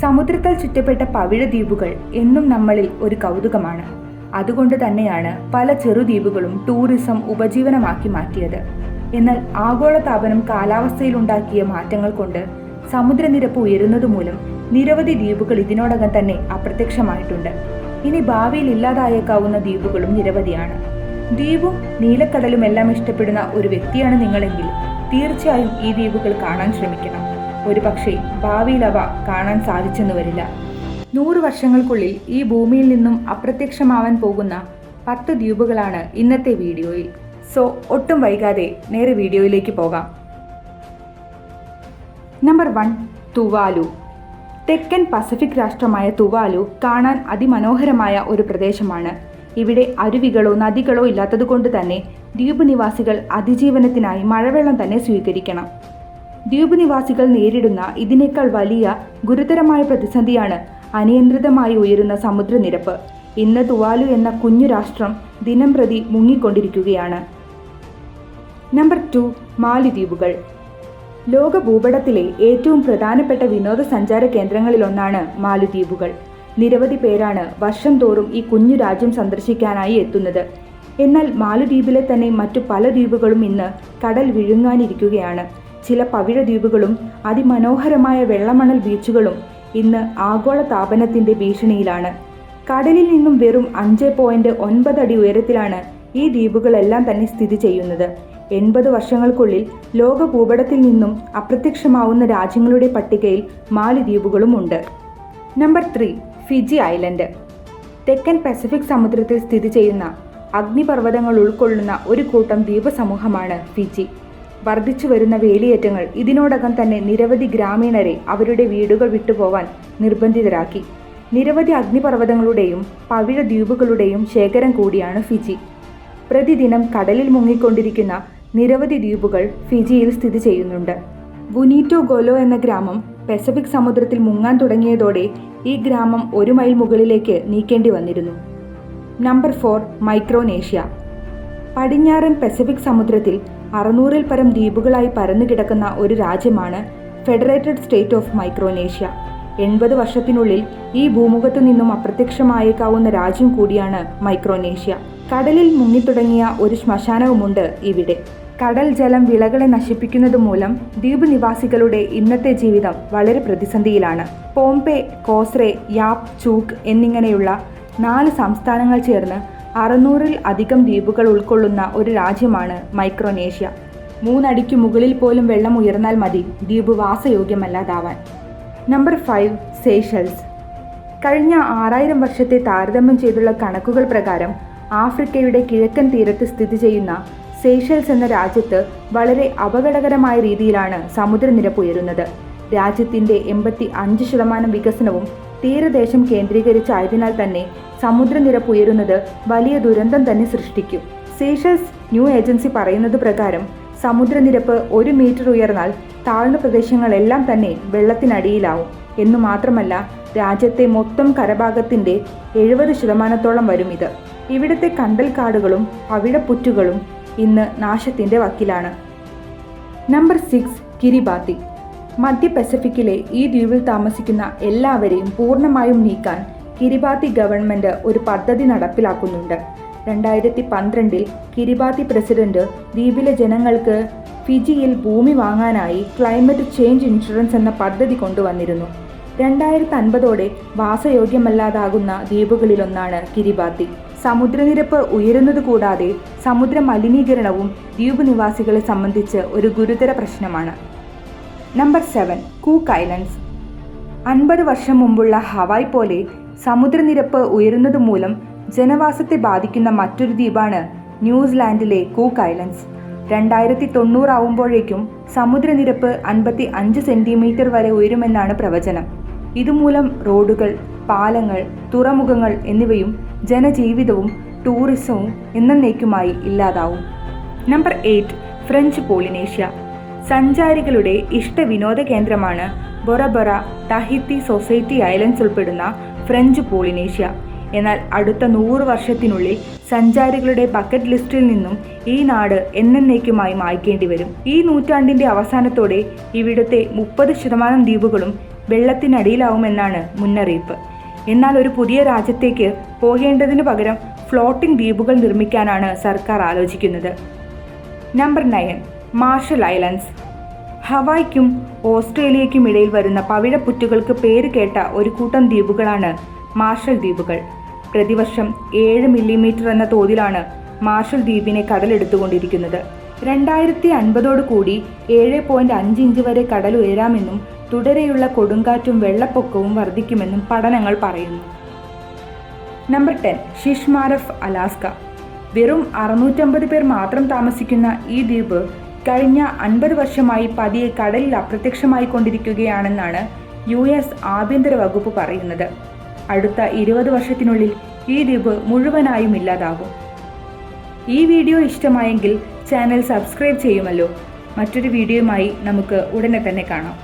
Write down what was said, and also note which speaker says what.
Speaker 1: സമുദ്രത്താൽ ചുറ്റപ്പെട്ട പവിഴ ദ്വീപുകൾ എന്നും നമ്മളിൽ ഒരു കൗതുകമാണ്. അതുകൊണ്ട് തന്നെയാണ് പല ചെറുദ്വീപുകളും ടൂറിസം ഉപജീവനമാക്കി മാറ്റിയത്. എന്നാൽ ആഗോളതാപനം കാലാവസ്ഥയിലുണ്ടാക്കിയ മാറ്റങ്ങൾ കൊണ്ട് സമുദ്രനിരപ്പ് ഉയരുന്നതുമൂലം നിരവധി ദ്വീപുകൾ ഇതിനോടകം തന്നെ അപ്രത്യക്ഷമായിട്ടുണ്ട്. ഇനി ഭാവിയിൽ ഇല്ലാതായേക്കാവുന്ന ദ്വീപുകളും നിരവധിയാണ്. ദ്വീപും നീലക്കടലും എല്ലാം ഇഷ്ടപ്പെടുന്ന ഒരു വ്യക്തിയാണ് നിങ്ങളെങ്കിൽ തീർച്ചയായും ഈ ദ്വീപുകൾ കാണാൻ ശ്രമിക്കണം. ഒരു പക്ഷേ ഭാവിയിൽ അവ കാണാൻ സാധിച്ചെന്ന് വരില്ല. നൂറ് വർഷങ്ങൾക്കുള്ളിൽ ഈ ഭൂമിയിൽ നിന്നും അപ്രത്യക്ഷമാവാൻ പോകുന്ന പത്ത് ദ്വീപുകളാണ് ഇന്നത്തെ വീഡിയോയിൽ. സോ ഒട്ടും വൈകാതെ നേരെ വീഡിയോയിലേക്ക് പോകാം. Number one Tuvalu. തെക്കൻ പസഫിക് രാഷ്ട്രമായ തുവാലു കാണാൻ അതിമനോഹരമായ ഒരു പ്രദേശമാണ്. ഇവിടെ അരുവികളോ നദികളോ ഇല്ലാത്തതുകൊണ്ട് തന്നെ ദ്വീപ് നിവാസികൾ അതിജീവനത്തിനായി മഴവെള്ളം തന്നെ സ്വീകരിക്കണം. ദ്വീപ് നിവാസികൾ നേരിടുന്ന ഇതിനേക്കാൾ വലിയ ഗുരുതരമായ പ്രതിസന്ധിയാണ് അനിയന്ത്രിതമായി ഉയരുന്ന സമുദ്രനിരപ്പ്. ഇന്ന് തുവാലു എന്ന കുഞ്ഞു രാഷ്ട്രം ദിനം പ്രതി മുങ്ങിക്കൊണ്ടിരിക്കുകയാണ്. Number two മാലിദ്വീപുകൾ. ലോക ഭൂപടത്തിലെ ഏറ്റവും പ്രധാനപ്പെട്ട വിനോദസഞ്ചാര കേന്ദ്രങ്ങളിലൊന്നാണ് മാലിദ്വീപുകൾ. നിരവധി പേരാണ് വർഷം തോറും ഈ കുഞ്ഞു രാജ്യം സന്ദർശിക്കാനായി എത്തുന്നത്. എന്നാൽ മാലിദ്വീപിലെ തന്നെ മറ്റു പല ദ്വീപുകളും ഇന്ന് കടൽ വിഴുങ്ങാനിരിക്കുകയാണ്. ചില പവിഴ ദ്വീപുകളും അതിമനോഹരമായ വെള്ളമണൽ ബീച്ചുകളും ഇന്ന് ആഗോള താപനത്തിന്റെ ഭീഷണിയിലാണ്. കടലിൽ നിന്നും വെറും അഞ്ച് പോയിന്റ് ഒൻപത് അടി ഉയരത്തിലാണ് ഈ ദ്വീപുകളെല്ലാം തന്നെ സ്ഥിതി ചെയ്യുന്നത്. എൺപത് വർഷങ്ങൾക്കുള്ളിൽ ലോക ഭൂപടത്തിൽ നിന്നും അപ്രത്യക്ഷമാവുന്ന രാജ്യങ്ങളുടെ പട്ടികയിൽ മാലിദ്വീപുകളും ഉണ്ട്. Number three Fiji island. തെക്കൻ പസഫിക് സമുദ്രത്തിൽ സ്ഥിതി ചെയ്യുന്ന അഗ്നിപർവതങ്ങൾ ഉൾക്കൊള്ളുന്ന ഒരു കൂട്ടം ദ്വീപസമൂഹമാണ് ഫിജി. വർദ്ധിച്ചു വരുന്ന വേലിയേറ്റങ്ങൾ ഇതിനോടകം തന്നെ നിരവധി ഗ്രാമീണരെ അവരുടെ വീടുകൾ വിട്ടുപോകാൻ നിർബന്ധിതരാക്കി. നിരവധി അഗ്നിപർവതങ്ങളുടെയും പവിഴ ദ്വീപുകളുടെയും ശേഖരം കൂടിയാണ് ഫിജി. പ്രതിദിനം കടലിൽ മുങ്ങിക്കൊണ്ടിരിക്കുന്ന നിരവധി ദ്വീപുകൾ ഫിജിയിൽ സ്ഥിതി ചെയ്യുന്നുണ്ട്. ബുനീറ്റോ ഗോലോ എന്ന ഗ്രാമം പസഫിക് സമുദ്രത്തിൽ മുങ്ങാൻ തുടങ്ങിയതോടെ ഈ ഗ്രാമം ഒരു മൈൽ മുകളിലേക്ക് നീക്കേണ്ടി വന്നിരുന്നു. Number four Micronesia. പടിഞ്ഞാറൻ പസഫിക് സമുദ്രത്തിൽ അറുന്നൂറിൽ പരം ദ്വീപുകളായി പരന്നുകിടക്കുന്ന ഒരു രാജ്യമാണ് ഫെഡറേറ്റഡ് സ്റ്റേറ്റ് ഓഫ് മൈക്രോനേഷ്യ എൺപത് വർഷത്തിനുള്ളിൽ ഈ ഭൂമുഖത്തു നിന്നും അപ്രത്യക്ഷമായേക്കാവുന്ന രാജ്യം കൂടിയാണ് മൈക്രോനേഷ്യ കടലിൽ മുങ്ങിത്തുടങ്ങിയ ഒരു ശ്മശാനവുമുണ്ട് ഇവിടെ. കടൽ ജലം വിളകളെ നശിപ്പിക്കുന്നത് മൂലം ദ്വീപ് നിവാസികളുടെ ഇന്നത്തെ ജീവിതം വളരെ പ്രതിസന്ധിയിലാണ്. പോംപെ കോസ്രെ യാപ് ചൂക്ക് എന്നിങ്ങനെയുള്ള നാല് സംസ്ഥാനങ്ങൾ ചേർന്ന് അറുന്നൂറിൽ അധികം ദ്വീപുകൾ ഉൾക്കൊള്ളുന്ന ഒരു രാജ്യമാണ് മൈക്രോനേഷ്യ. മൂന്നടിക്ക് മുകളിൽ പോലും വെള്ളം ഉയർന്നാൽ മതി ദ്വീപ് വാസയോഗ്യമല്ലാതാവാൻ. നമ്പർ ഫൈവ് സേഷൽസ് കഴിഞ്ഞ ആറായിരം വർഷത്തെ താരതമ്യം ചെയ്തുള്ള കണക്കുകൾ പ്രകാരം ആഫ്രിക്കയുടെ കിഴക്കൻ തീരത്ത് സ്ഥിതി ചെയ്യുന്ന സേഷൽസ് എന്ന രാജ്യത്ത് വളരെ അപകടകരമായ രീതിയിലാണ് സമുദ്രനിരപ്പ് ഉയരുന്നത്. രാജ്യത്തിന്റെ എൺപത്തി അഞ്ച് ശതമാനം വികസനവും തീരദേശം കേന്ദ്രീകരിച്ചായതിനാൽ തന്നെ സമുദ്രനിരപ്പ് ഉയരുന്നത് വലിയ ദുരന്തം തന്നെ സൃഷ്ടിക്കും. സീഷസ് ന്യൂ ഏജൻസി പറയുന്നത് പ്രകാരം സമുദ്രനിരപ്പ് ഒരു മീറ്റർ ഉയർന്നാൽ താഴ്ന്ന പ്രദേശങ്ങളെല്ലാം തന്നെ വെള്ളത്തിനടിയിലാവും. എന്നു മാത്രമല്ല രാജ്യത്തെ മൊത്തം കരഭാഗത്തിന്റെ എഴുപത് ശതമാനത്തോളം വരും ഇത്. ഇവിടുത്തെ കണ്ടൽക്കാടുകളും അവിടപ്പുറ്റുകളും ഇന്ന് നാശത്തിന്റെ വക്കിലാണ്. നമ്പർ സിക്സ് കിരിബാത്തി മധ്യ പസഫിക്കിലെ ഈ ദ്വീപിൽ താമസിക്കുന്ന എല്ലാവരെയും പൂർണമായും നീക്കാൻ കിരിബാത്തി ഗവൺമെന്റ് ഒരു പദ്ധതി നടപ്പിലാക്കുന്നുണ്ട്. രണ്ടായിരത്തി പന്ത്രണ്ടിൽ കിരിബാത്തി പ്രസിഡന്റ് ദ്വീപിലെ ജനങ്ങൾക്ക് ഫിജിയിൽ ഭൂമി വാങ്ങാനായി ക്ലൈമറ്റ് ചേഞ്ച് ഇൻഷുറൻസ് എന്ന പദ്ധതി കൊണ്ടുവന്നിരുന്നു. രണ്ടായിരത്തി അൻപതോടെ വാസയോഗ്യമല്ലാതാകുന്ന ദ്വീപുകളിലൊന്നാണ് കിരിബാത്തി. സമുദ്രനിരപ്പ് ഉയരുന്നത് കൂടാതെ സമുദ്ര മലിനീകരണവും ദ്വീപ് നിവാസികളെ സംബന്ധിച്ച് ഒരു ഗുരുതര പ്രശ്നമാണ്. നമ്പർ സെവൻ കൂക്ക് ഐലൻഡ്സ് അൻപത് വർഷം മുമ്പുള്ള ഹവായ് പോലെ സമുദ്രനിരപ്പ് ഉയരുന്നത് മൂലം ജനവാസത്തെ ബാധിക്കുന്ന മറ്റൊരു ദ്വീപാണ് ന്യൂസിലാൻഡിലെ കൂക്ക് ഐലൻഡ്സ് രണ്ടായിരത്തി തൊണ്ണൂറാവുമ്പോഴേക്കും സമുദ്രനിരപ്പ് അൻപത്തി അഞ്ച് സെന്റിമീറ്റർ വരെ ഉയരുമെന്നാണ് പ്രവചനം. ഇതുമൂലം റോഡുകൾ പാലങ്ങൾ തുറമുഖങ്ങൾ എന്നിവയും ജനജീവിതവും ടൂറിസവും എന്നേക്കുമായി ഇല്ലാതാവും. നമ്പർ എയ്റ്റ് ഫ്രഞ്ച് പോളിനേഷ്യ സഞ്ചാരികളുടെ ഇഷ്ട വിനോദ കേന്ദ്രമാണ് Bora Bora Tahiti society islands ഉൾപ്പെടുന്ന ഫ്രഞ്ച് പോളിനേഷ്യ. എന്നാൽ അടുത്ത നൂറ് വർഷത്തിനുള്ളിൽ സഞ്ചാരികളുടെ ബക്കറ്റ് ലിസ്റ്റിൽ നിന്നും ഈ നാട് എന്നേക്കുമായി മായ്ക്കേണ്ടി വരും. ഈ നൂറ്റാണ്ടിന്റെ അവസാനത്തോടെ ഇവിടുത്തെ മുപ്പത് ശതമാനം ദ്വീപുകളും വെള്ളത്തിനടിയിലാവുമെന്നാണ് മുന്നറിയിപ്പ്. എന്നാൽ ഒരു പുതിയ രാജ്യത്തേക്ക് പോകേണ്ടതിനു പകരം ഫ്ലോട്ടിംഗ് ദ്വീപുകൾ നിർമ്മിക്കാനാണ് സർക്കാർ ആലോചിക്കുന്നത്. Number nine. Marshall islands. ഹവായ്ക്കും ഓസ്ട്രേലിയയ്ക്കും ഇടയിൽ വരുന്ന പവിഴപ്പുറ്റുകൾക്ക് പേര് കേട്ട ഒരു കൂട്ടം ദ്വീപുകളാണ് മാർഷൽ ദ്വീപുകൾ. പ്രതിവർഷം ഏഴ് മില്ലിമീറ്റർ എന്ന തോതിലാണ് മാർഷൽ ദ്വീപിനെ കടലെടുത്തുകൊണ്ടിരിക്കുന്നത്. രണ്ടായിരത്തി അൻപതോടു കൂടി ഏഴ് പോയിന്റ് അഞ്ച് ഇഞ്ച് വരെ കടൽ ഉയരാമെന്നും തുടരെയുള്ള കൊടുങ്കാറ്റും വെള്ളപ്പൊക്കവും വർദ്ധിക്കുമെന്നും പഠനങ്ങൾ പറയുന്നു. Number ten Shishmaref Alaska. വെറും അറുന്നൂറ്റമ്പത് പേർ മാത്രം താമസിക്കുന്ന ഈ ദ്വീപ് കഴിഞ്ഞ അൻപത് വർഷമായി പതിയെ കടലിൽ അപ്രത്യക്ഷമായി കൊണ്ടിരിക്കുകയാണെന്നാണ് യു എസ് ആഭ്യന്തര വകുപ്പ് പറയുന്നത്. അടുത്ത ഇരുപത് വർഷത്തിനുള്ളിൽ ഈ ദ്വീപ് മുഴുവനായും ഇല്ലാതാകും. ഈ വീഡിയോ ഇഷ്ടമായെങ്കിൽ ചാനൽ സബ്സ്ക്രൈബ് ചെയ്യുമല്ലോ. മറ്റൊരു വീഡിയോയുമായി നമുക്ക് ഉടനെ തന്നെ കാണാം.